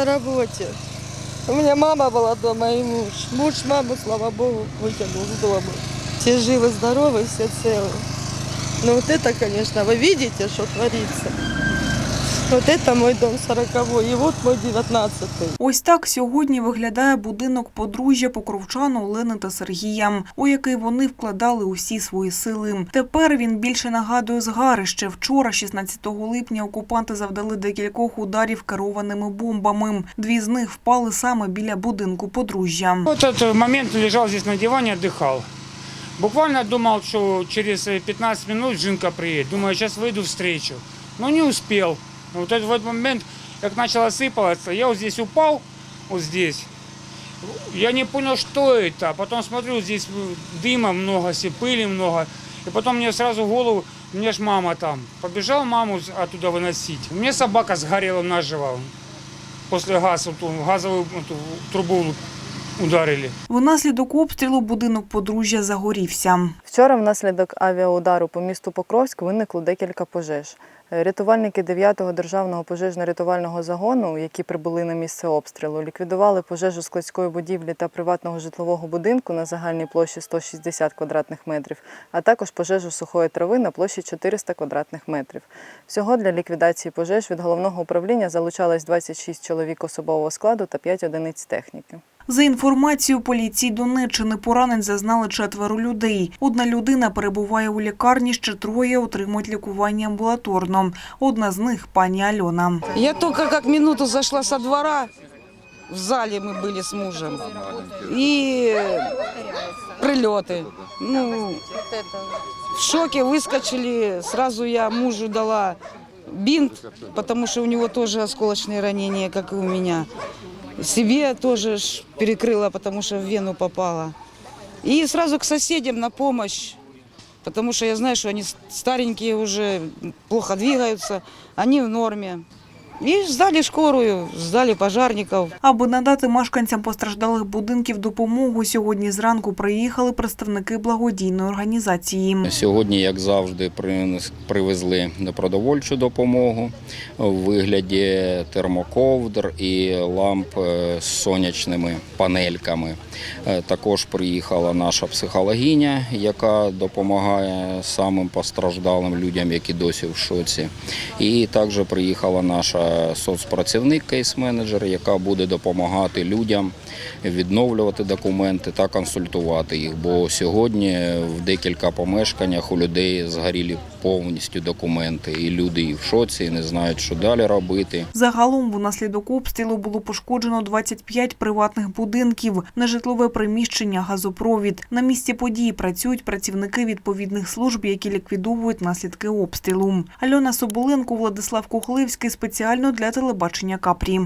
на работе. У меня мама была дома и муж. Муж маму, слава богу, вытянул с дома. Все живы, здоровы, все целы. Ну вот это, конечно, вы видите, что творится. Вот это мой дом 40 и вот мой 19 Ось так сьогодні виглядає будинок подружжя покровчан Олени та Сергія, у який вони вкладали усі свої сили. Тепер він більше нагадує згарище. Вчора, 16 липня, окупанти завдали декількох ударів керованими бомбами. Дві з них впали саме біля будинку подружжя. Вот этот момент лежал здесь на диване, отдыхал. Буквально думал, что через э, 15 минут Жинка приедет. Думаю, сейчас выйду встречу. Но не успел. Вот этот вот момент, как начало сыпаться, я вот здесь упал, вот здесь. Я не понял, что это. А Потом смотрю, здесь э, дыма много, се- пыли много. И потом мне сразу в голову, у меня ж мама там. Побежал маму с- оттуда выносить. У меня собака сгорела наживо. После газа, ту газовую эту трубу ударили. Внаслідок обстрілу будинок подружжя загорівся. Вчора внаслідок авіаудару по місту Покровськ виникло декілька пожеж. Рятувальники 9-го державного пожежно-рятувального загону, які прибули на місце обстрілу, ліквідували пожежу складської будівлі та приватного житлового будинку на загальній площі 160 квадратних метрів, а також пожежу сухої трави на площі 400 квадратних метрів. Всього для ліквідації пожеж від головного управління залучалось 26 чоловік особового складу та 5 одиниць техніки. За інформацією поліції Донеччини, поранень зазнали четверо людей. Одна людина перебуває у лікарні, ще троє отримують лікування амбулаторно. Одна з них пані Альона. Я только как минуту зашла со двора, в зале мы были с мужем, и прилеты. Ну, в шоке выскочили, сразу я мужу дала бинт, потому что у него тоже осколочные ранения, как и у меня. Себе тоже перекрыла, потому что в вену попала. И сразу к соседям на помощь, потому что я знаю, что они старенькие уже, плохо двигаются, они в норме. И сдали скорую, сдали пожарников. Аби надати мешканцям постраждалих будинків допомогу, сьогодні зранку приїхали представники благодійної організації. Сьогодні, як завжди, принес- привезли продовольчу допомогу в вигляді термоковдр і ламп е, з сонячними панельками. Е, Також приїхала наша психологиня, яка допомагає самим постраждалим людям, які досі в шоці. І також приїхала наша соцпрацівник, кейс-менеджер, яка буде допомагати людям відновлювати документи та консультувати їх. Бо сьогодні в декілька помешканнях у людей згоріли повністю документи, і люди і в шоці, і не знають, що далі робити. Загалом внаслідок обстрілу було пошкоджено 25 приватних будинків, нежитлове приміщення, газопровід. На місці події працюють працівники відповідних служб, які ліквідовують наслідки обстрілу. Альона Соболенко, Владислав Кухливський спеціально для телебачення Капрі.